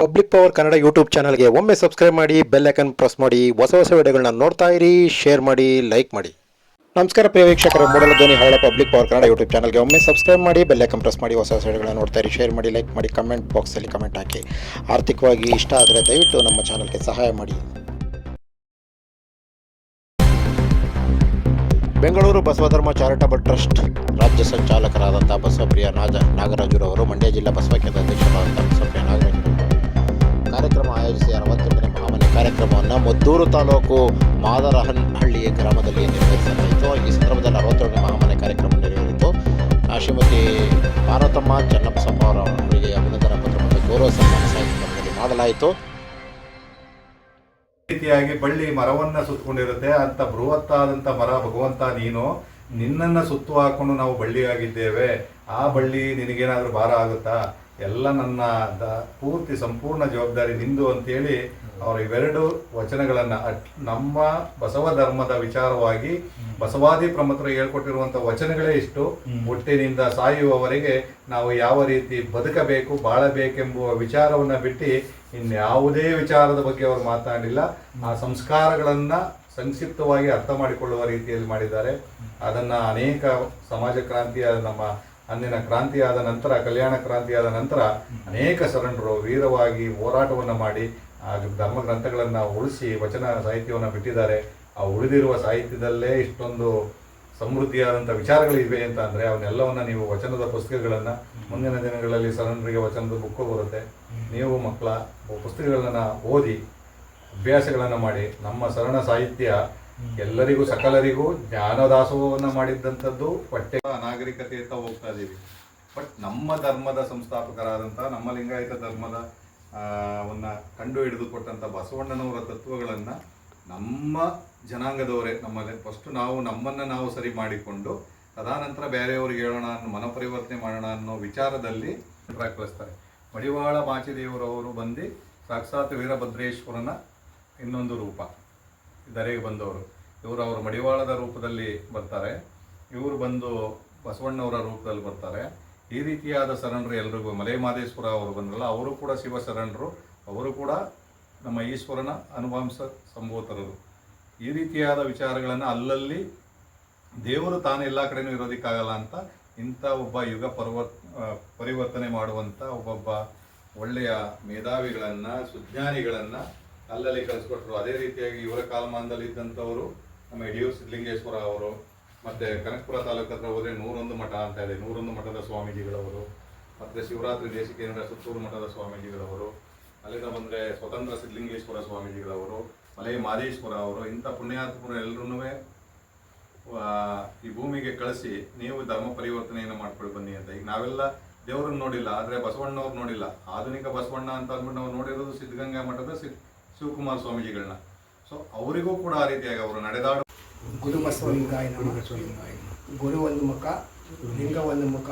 Public power Kannada YouTube ಚಾನಲ್ಗೆ ಒಮ್ಮೆ subscribe ಮಾಡಿ ಬೆಲ್ ಐಕನ್ ಪ್ರೆಸ್ ಮಾಡಿ, ಹೊಸ ಹೊಸ ವಿಡಿಯೋಗಳನ್ನ ನೋಡ್ತಾ ಇರಿ ಶೇರ್ ಮಾಡಿ ಲೈಕ್ ಮಾಡಿ. ನಮಸ್ಕಾರ ಪ್ರಿಯ ವೀಕ್ಷಕರ, ಮೂಡಲ ಧ್ವನಿ ಪಬ್ಲಿಕ್ ಪವರ್ ಕನ್ನಡ ಯೂಟ್ಯೂಬ್ ಚಾನಲ್ಗೆ ಒಮ್ಮೆ ಸಬ್ಸ್ಕ್ರೈಬ್ ಮಾಡಿ ಬೆಲ್ ಐಕನ್ ಪ್ರೆಸ್ ಮಾಡಿ, ಹೊಸ ಹೊಸ ವಿಡಿಯೋಗಳನ್ನ ನೋಡ್ತಾ ಇರಿ ಶೇರ್ ಮಾಡಿ ಲೈಕ್ ಮಾಡಿ ಕಮೆಂಟ್ ಬಾಕ್ಸಲ್ಲಿ ಕಮೆಂಟ್ ಹಾಕಿ. ಆರ್ಥಿಕವಾಗಿ ಇಷ್ಟ ಆದರೆ ದಯವಿಟ್ಟು ನಮ್ಮ ಚಾನಲ್ಗೆ ಸಹಾಯ ಮಾಡಿ. ಬೆಂಗಳೂರು ಬಸವಧರ್ಮ ಚಾರಿಟಬಲ್ ಟ್ರಸ್ಟ್ ರಾಜ್ಯ ಸಂಚಾಲಕರಾದಂಥ ಬಸವಪ್ರಿಯ ನಾಜ ನಾಗರಾಜುರವರು ಮಂಡ್ಯ ಜಿಲ್ಲಾ ಬಸವ ಕೇಂದ್ರ ಅಧ್ಯಕ್ಷರಾದಂಥ ಬಸವಪ್ರಿಯ ನಾಗರಾಜು ಕಾರ್ಯಕ್ರಮ ಆಯೋಜಿಸಿ ಅರವತ್ತೆಂಟನೇ ಮಹಾಮನೆ ಕಾರ್ಯಕ್ರಮವನ್ನು ಮದ್ದೂರು ತಾಲೂಕು ಮಾದರಹಳ್ಳಿ ಗ್ರಾಮದಲ್ಲಿ ನಿರ್ವಹಿಸಲಾಯಿತು. ಈ ಸಂದರ್ಭದಲ್ಲಿ ಅರವತ್ತೆರಡನೇ ಮಹಾಮನೆ ಕಾರ್ಯಕ್ರಮ ನೆರವೇರಿತು. ಶ್ರೀಮತಿ ಭಾರತಮ್ಮ ಚನ್ನಬಸಪ್ಪ ಅವರ ಅವರಿಗೆ ಅಭಿನಂದನಾ ಪತ್ರ ಮತ್ತು ಗೌರವ ಸನ್ಮಾನ ಸಾಹಿತ್ಯದಲ್ಲಿ ಮಾಡಲಾಯಿತು. ರೀತಿಯಾಗಿ ಬಳ್ಳಿ ಮರವನ್ನ ಸುತ್ತಕೊಂಡಿರುತ್ತೆ. ಅಂತ ಬೃಹತ್ತಾದಂತ ಮರ, ಭಗವಂತ ನೀನು ನಿನ್ನನ್ನ ಸುತ್ತು ಹಾಕೊಂಡು ನಾವು ಬಳ್ಳಿಯಾಗಿದ್ದೇವೆ. ಆ ಬಳ್ಳಿ ನಿನಗೇನಾದ್ರೂ ಭಾರ ಆಗುತ್ತಾ? ಎಲ್ಲ ನನ್ನ ದ- ಪೂರ್ತಿ ಸಂಪೂರ್ಣ ಜವಾಬ್ದಾರಿ ನಿಂದು ಅಂತೇಳಿ ಅವರ ಇವೆರಡು ವಚನಗಳನ್ನ ನಮ್ಮ ಬಸವ ಧರ್ಮದ ವಿಚಾರವಾಗಿ ಬಸವಾದಿ ಪ್ರಮುಖರು ಹೇಳ್ಕೊಟ್ಟಿರುವಂತ ವಚನಗಳೇ ಇಷ್ಟು. ಹುಟ್ಟಿನಿಂದ ಸಾಯುವವರೆಗೆ ನಾವು ಯಾವ ರೀತಿ ಬದುಕಬೇಕು, ಬಾಳಬೇಕೆಂಬುವ ವಿಚಾರವನ್ನ ಬಿಟ್ಟು ಇನ್ಯಾವುದೇ ವಿಚಾರದ ಬಗ್ಗೆ ಅವರು ಮಾತನಾಡಿಲ್ಲ ಆ ಸಂಸ್ಕಾರಗಳನ್ನ ಸಂಕ್ಷಿಪ್ತವಾಗಿ ಅರ್ಥ ಮಾಡಿಕೊಳ್ಳುವ ರೀತಿಯಲ್ಲಿ ಮಾಡಿದ್ದಾರೆ. ಅದನ್ನ ಅನೇಕ ಸಮಾಜ ಕ್ರಾಂತಿಯ ನಮ್ಮ ಅಂದಿನ ಕ್ರಾಂತಿಯಾದ ನಂತರ, ಕಲ್ಯಾಣ ಕ್ರಾಂತಿಯಾದ ನಂತರ ಅನೇಕ ಶರಣರು ವೀರವಾಗಿ ಹೋರಾಟವನ್ನು ಮಾಡಿ, ಆ ಧರ್ಮ ಗ್ರಂಥಗಳನ್ನು ಉಳಿಸಿ ವಚನ ಸಾಹಿತ್ಯವನ್ನು ಬಿಟ್ಟಿದ್ದಾರೆ. ಆ ಉಳಿದಿರುವ ಸಾಹಿತ್ಯದಲ್ಲೇ ಇಷ್ಟೊಂದು ಸಮೃದ್ಧಿಯಾದಂಥ ವಿಚಾರಗಳಿವೆ ಅಂತ ಅಂದರೆ, ಅವನ್ನೆಲ್ಲವನ್ನ ನೀವು ವಚನದ ಪುಸ್ತಕಗಳನ್ನು ಮುಂದಿನ ದಿನಗಳಲ್ಲಿ ಶರಣರಿಗೆ ವಚನದ ಬುಕ್ಕು ಬರುತ್ತೆ. ನೀವು ಮಕ್ಕಳ ಪುಸ್ತಕಗಳನ್ನು ಓದಿ, ಅಭ್ಯಾಸಗಳನ್ನು ಮಾಡಿ, ನಮ್ಮ ಶರಣ ಸಾಹಿತ್ಯ ಎಲ್ಲರಿಗೂ ಸಕಲರಿಗೂ ಜ್ಞಾನದಾಸೋಹವನ್ನ ಮಾಡಿದ್ದಂಥದ್ದು ಹೊಟ್ಟೆ ಅಂತ ಹೋಗ್ತಾ ಇದ್ದೀವಿ ಬಟ್ ನಮ್ಮ ಧರ್ಮದ ಸಂಸ್ಥಾಪಕರಾದಂಥ ನಮ್ಮ ಲಿಂಗಾಯತ ಧರ್ಮದ ಆ, ಕಂಡು ಕಂಡು ಹಿಡಿದುಕೊಟ್ಟಂಥ ಬಸವಣ್ಣನವರ ತತ್ವಗಳನ್ನ ನಮ್ಮ ಜನಾಂಗದವರೇ ನಮ್ಮಲ್ಲಿ ಫಸ್ಟ್ ನಾವು ನಮ್ಮನ್ನ ನಾವು ಸರಿ ಮಾಡಿಕೊಂಡು ತದಾನಂತರ ಬೇರೆಯವ್ರಿಗೆ ಹೇಳೋಣ ಅನ್ನೋ ಮನಪರಿವರ್ತನೆ ಮಾಡೋಣ ಅನ್ನೋ ವಿಚಾರದಲ್ಲಿ ಕಳಿಸ್ತಾರೆ ಮಡಿವಾಳ ಮಾಚಿದೇವರವರು ಬಂದು ಸಾಕ್ಷಾತ್ ವೀರಭದ್ರೇಶ್ವರನ ಇನ್ನೊಂದು ರೂಪ ಧರೆಗೆ ಬಂದವರು. ಇವರು ಅವರು ಮಡಿವಾಳದ ರೂಪದಲ್ಲಿ ಬರ್ತಾರೆ. ಇವರು ಬಂದು ಬಸವಣ್ಣವರ ರೂಪದಲ್ಲಿ ಬರ್ತಾರೆ. ಈ ರೀತಿಯಾದ ಶರಣರು ಎಲ್ರಿಗೂ ಮಲೆ ಮಾದೇಶ್ವರ ಅವರು ಬಂದ್ರಲ್ಲ, ಅವರು ಕೂಡ ಶಿವ ಶರಣರು ಅವರು ಕೂಡ ನಮ್ಮ ಈಶ್ವರನ ಅನುಭವಿಸ ಸಂಭೋತರರು ಈ ರೀತಿಯಾದ ವಿಚಾರಗಳನ್ನು ಅಲ್ಲಲ್ಲಿ ದೇವರು ತಾನು ಎಲ್ಲ ಕಡೆನೂ ಇರೋದಕ್ಕಾಗಲ್ಲ ಅಂತ ಇಂಥ ಒಬ್ಬ ಯುಗ ಪರ್ವತ್ ಪರಿವರ್ತನೆ ಮಾಡುವಂಥ ಒಬ್ಬೊಬ್ಬ ಒಳ್ಳೆಯ ಮೇಧಾವಿಗಳನ್ನು, ಸುಜ್ಞಾನಿಗಳನ್ನು ಅಲ್ಲಲ್ಲಿ ಕಲಿಸ್ಕೊಟ್ರು ಅದೇ ರೀತಿಯಾಗಿ ಇವರ ಕಾಲಮಾನದಲ್ಲಿ ಇದ್ದಂಥವರು ನಮ್ಮ ಯಡಿಯೂರು ಸಿದ್ಧಲಿಂಗೇಶ್ವರ ಅವರು, ಮತ್ತೆ ಕನಕಪುರ ತಾಲೂಕು ಹತ್ರ ಹೋದರೆ ನೂರೊಂದು ಮಠ ಅಂತ ಇದೆ. ನೂರೊಂದು ಮಠದ ಸ್ವಾಮೀಜಿಗಳವರು, ಮತ್ತೆ ಶಿವರಾತ್ರಿ ದೇಶಿಕೇಂದ್ರ ಸುತ್ತೂರು ಮಠದ ಸ್ವಾಮೀಜಿಗಳವರು, ಅಲ್ಲಿಂದ ಬಂದ್ರೆ ಸ್ವತಂತ್ರ ಸಿದ್ಧಲಿಂಗೇಶ್ವರ ಸ್ವಾಮೀಜಿಗಳವರು, ಮಲೆ ಮಾದೇಶ್ವರ ಅವರು, ಇಂಥ ಪುಣ್ಯಾತ್ಮರು ಎಲ್ಲರೂ ಈ ಭೂಮಿಗೆ ಕಳಿಸಿ ನೀವು ಧರ್ಮ ಪರಿವರ್ತನೆಯನ್ನು ಮಾಡ್ಕೊಂಡು ಬನ್ನಿ ಅಂತ. ಈಗ ನಾವೆಲ್ಲ ದೇವರನ್ನ ನೋಡಿಲ್ಲ, ಆದ್ರೆ ಬಸವಣ್ಣವ್ರು ನೋಡಿಲ್ಲ. ಆಧುನಿಕ ಬಸವಣ್ಣ ಅಂತ ಅಂದ್ಬಿಟ್ಟು ನಾವು ನೋಡಿರೋದು ಸಿದ್ಧಗಂಗಾ ಮಠದ ಶಿವಕುಮಾರ ಸ್ವಾಮೀಜಿಗಳನ್ನ. ಸೊ ಅವರಿಗೂ ಕೂಡ ಆ ರೀತಿಯಾಗಿ ಅವರು ನಡೆದಾಡು ಗುರು ಬಸವಲಿಂಗಾಯ ಗುರು ಒಂದು ಮುಖ ಲಿಂಗ ಒಂದು ಮುಖ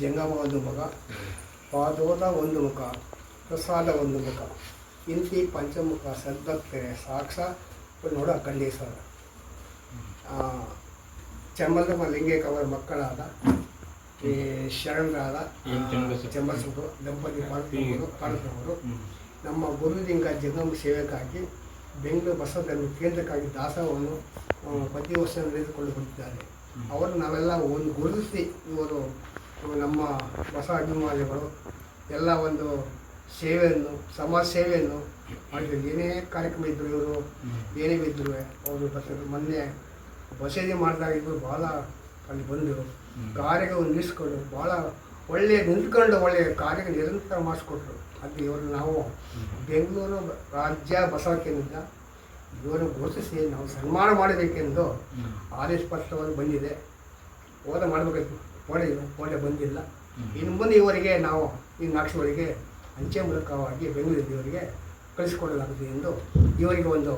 ಜಂಗಮ ಒಂದು ಮುಖ ಪಾದೋದ ಒಂದು ಮುಖ ಪ್ರಸಾದ ಒಂದು ಮುಖ ಇಂತಿ ಪಂಚಮುಖ ಸದ್ಭಕ್ತರೆ ಸಾಕ್ಷ ನೋಡ ಖಂಡೇಶ್ವರ. ಚಮ್ಮಲ್ದಮ್ಮ ಲಿಂಗೇಕ್ ಅವರ ಮಕ್ಕಳಾದ ಈ ಶರಣರಾದ ಚಂಬಸ ದಂಪತಿ ಪಾರ್ವತವರು ನಮ್ಮ ಗುರುಲಿಂಗ ಜಂಗಮ ಸೇವೆಗಾಗಿ ಬೆಂಗಳೂರು ಬಸವಧರ್ಮ ಕೇಂದ್ರಕ್ಕಾಗಿ ದಾಸವನ್ನು ಪ್ರತಿ ವರ್ಷ ನಡೆದುಕೊಂಡು ಬಂದಿದ್ದಾರೆ ಅವರು ನಾವೆಲ್ಲ ಒಂದು ಗುರುತಿಸಿ ಇವರು ನಮ್ಮ ಬಸವ ಅಭಿಮಾನಿಗಳು ಎಲ್ಲ ಒಂದು ಸೇವೆಯನ್ನು ಸಮಾಜ ಸೇವೆಯನ್ನು ಮಾಡಿದ್ರು. ಏನೇ ಕಾರ್ಯಕ್ರಮ ಇದ್ದರು ಇವರು ಏನೇ ಇದ್ದರು ಅವರು ಬರ್ತಾರೆ ಮೊನ್ನೆ ಬಸದಿ ಮಾಡಿದಾಗ ಇವರು ಭಾಳ ಅಲ್ಲಿ ಬಂದರು. ಕಾರ್ಯಗಳು ನಿಲ್ಲಿಸ್ಕೊಂಡು ಭಾಳ ಒಳ್ಳೆಯ ನಿಂತ್ಕೊಂಡು ಒಳ್ಳೆಯ ಕಾರ್ಯ ನಿರಂತರ ಮಾಡಿಸ್ಕೊಟ್ರು ಅದು ಇವರು ನಾವು ಬೆಂಗಳೂರು ರಾಜ್ಯ ಬಸವ ಕೇಂದ್ರದಿಂದ ಇವರು ಗುರುತಿಸಿ ನಾವು ಸನ್ಮಾನ ಮಾಡಬೇಕೆಂದು ಆದೇಶ ಪತ್ರವನ್ನು ಬಂದಿದೆ. ಹೋದ ಮಾಡಬೇಕು ಮಾಡಿದ್ರು ಹೋದ ಬಂದಿಲ್ಲ. ಇನ್ನು ಮುಂದೆ ಇವರಿಗೆ ನಾವು ಈ ನಾಕ್ಷವರಿಗೆ ಅಂಚೆ ಮೂಲಕವಾಗಿ ಬೆಂಗಳೂರು ಇವರಿಗೆ ಕಳಿಸಿಕೊಡಲಾಗುತ್ತದೆ ಎಂದು ಇವರಿಗೆ ಒಂದು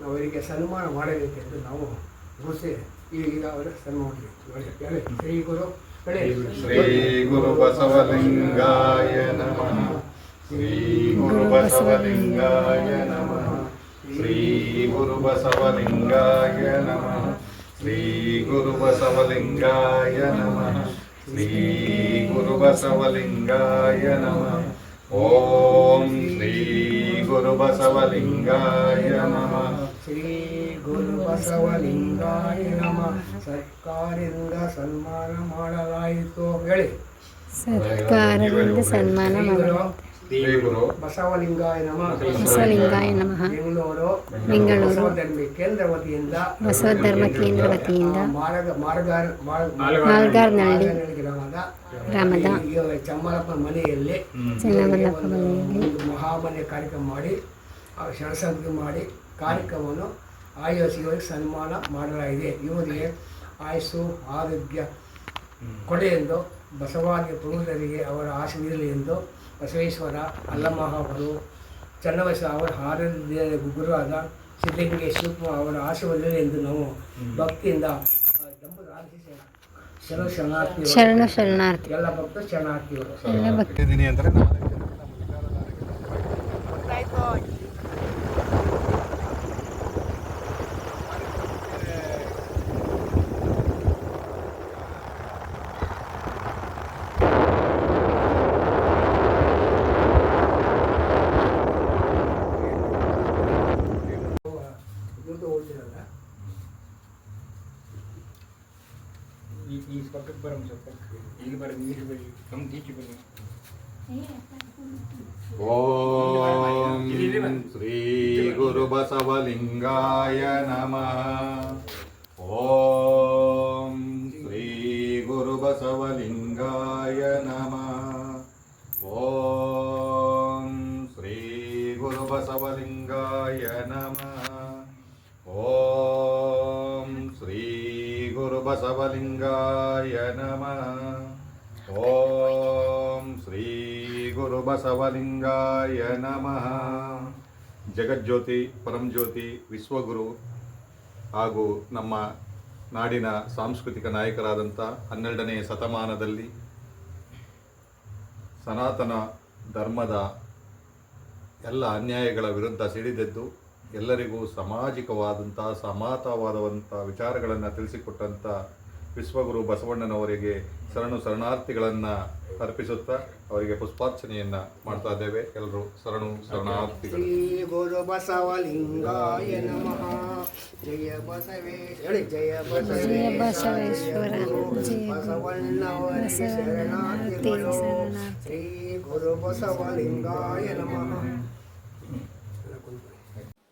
ನಾವು ಇವರಿಗೆ ಸನ್ಮಾನ ಮಾಡಬೇಕೆಂದು ನಾವು ಗುರುಸಿ ಈಗ ಅವರ ಸನ್ಮಾನ ಶ್ರೀ ಗುರು. ಹೇಳಿ ಶ್ರೀ ಗುರು ಬಸವಲಿಂಗಾಯ ನಮಃ ಶ್ರೀ ಗುರು ಬಸವಲಿಂಗಾಯ ನಮಃ ಶ್ರೀ ಗುರು ಬಸವಲಿಂಗಾಯ ನಮಃ ಶ್ರೀ ಗುರು ಬಸವಲಿಂಗಾಯ ನಮಃ ಶ್ರೀ ಗುರು ಬಸವಲಿಂಗಾಯ ನಮಃ ಓಂ ಗುರು ಬಸವಲಿಂಗಾಯ ನಮಃ ಶ್ರೀ ಗುರು ಬಸವಲಿಂಗಾಯ ನಮಃ. ಸರ್ಕಾರದಿಂದ ಸನ್ಮಾನ ಮಾಡಲಾಯಿತು ಹೇಳಿ. ಸರ್ಕಾರದಿಂದ ಸನ್ಮಾನ ಮಾಡಲಾಯಿತು. ಬಸವಲಿಂಗಾಯ ನಮಃ. ಬಸವಲಿಂಗಾಯ ನಮಃ. ಬೆಂಗಳೂರು ಬೆಂಗಳೂರು. ಧರ್ಮ ಕೇಂದ್ರ ವತಿಯಿಂದ ಬಸವ ಧರ್ಮ ಕೇಂದ್ರ ವತಿಯಿಂದ ಮಾರ್ಗ ಮಾರ್ಗಾರ್ ಮಾಲ್ಗಾರ್ನಹಳ್ಳಿ ಗ್ರಾಮದ. ಗ್ರಾಮದ ಈ ಚಮ್ಮರಪ್ಪನ ಮನೆಯಲ್ಲಿ ಚೆನ್ನಮಲ್ಲಪ್ಪ ಮನೆಯಲ್ಲಿ. ಮಹಾಮನೆ ಕಾರ್ಯಕ್ರಮ ಮಾಡಿ ಶರಣಸಂತಿ ಮಾಡಿ ಕಾರ್ಯಕ್ರಮವನ್ನು ಆಯೋಜಿಸಿ ಸನ್ಮಾನ ಮಾಡಲಾಗಿದೆ. ಇವರಿಗೆ ಆಯಸ್ಸು ಆರೋಗ್ಯ ಕೊಡೆ ಎಂದು ಬಸವಾದಿ ಪ್ರಮುಖರಿಗೆ ಅವರ ಆಶೀರ್ವದಿರಲಿ ಎಂದು ಬಸವೇಶ್ವರ ಅಲ್ಲಮ್ಮ ಅವರು ಚನ್ನಬಸವ ಅವರ ಆರೋಗ್ಯ ಗುರುವಾದ ಸಿದ್ದಲಿಂಗೇ ಶಿವಕುಮಾರ್ ಅವರ ಆಶೀರ್ವದಿರಲಿ ಎಂದು ನಾವು ಭಕ್ತಿಯಿಂದ ಶರಣಾರ್ಥಿ ಶರಣ ಶರಣಾರ್ಥಿ. ಎಲ್ಲ ಭಕ್ತರು ಶರಣಾರ್ಥಿಗಳು. ಸ್ವಲ್ಪ ಇಲ್ಲಿ ಬರ ನೀರು ಬರಿ ಕಮ್ಮಿ ಟೀಚಿ ಬನ್ನಿ ಓಂ ಶ್ರೀ ಗುರು ಬಸವಲಿಂಗಾಯ ನಮಃ ಓಂ ಶ್ರೀ ಗುರು ಬಸವಲಿಂಗಾಯ ನಮಃ ಓಂ ಶ್ರೀ ಗುರು ಬಸವಲಿಂಗಾಯ ನಮಃ ಓಂ ಶ್ರೀ ಗುರು ಬಸವಲಿಂಗಾಯ ನಮಃ. ಓಂ ಶ್ರೀ ಗುರು ಬಸವಲಿಂಗಾಯ ನಮಃ. ಜಗಜ್ಯೋತಿ, ಪರಂಜ್ಯೋತಿ, ವಿಶ್ವಗುರು ಹಾಗೂ ನಮ್ಮ ನಾಡಿನ ಸಾಂಸ್ಕೃತಿಕ ನಾಯಕರಾದಂಥ ಹನ್ನೆರಡನೇ ಶತಮಾನದಲ್ಲಿ ಸನಾತನ ಧರ್ಮದ ಎಲ್ಲ ಅನ್ಯಾಯಗಳ ವಿರುದ್ಧ ಸಿಡಿದೆದ್ದು ಎಲ್ಲರಿಗೂ ಸಾಮಾಜಿಕವಾದಂಥ ಸಮಾತವಾದವಂಥ ವಿಚಾರಗಳನ್ನು ತಿಳಿಸಿಕೊಟ್ಟಂಥ ವಿಶ್ವಗುರು ಬಸವಣ್ಣನವರಿಗೆ ಶರಣು ಶರಣಾರ್ಥಿಗಳನ್ನು ಅರ್ಪಿಸುತ್ತಾ ಅವರಿಗೆ ಪುಷ್ಪಾರ್ಚನೆಯನ್ನ ಮಾಡ್ತಾ ಇದ್ದೇವೆ. ಎಲ್ಲರೂ ಶರಣು ಶರಣಾರ್ಥಿಗಳು. ಶ್ರೀ ಗುರು ಬಸವಲಿಂಗಾಯ ನಮಃ. ಜಯ ಬಸವೇಶ್ವರ ಹೇಳಿ ಜಯ ಬಸವೇಶ್ವರ. ಜಯ ಬಸವಣ್ಣವರಿಗೆ ಶರಣಾರ್ಥಿಗಳು. ಶ್ರೀ ಗುರು ಬಸವಲಿಂಗಾಯ ನಮಃ.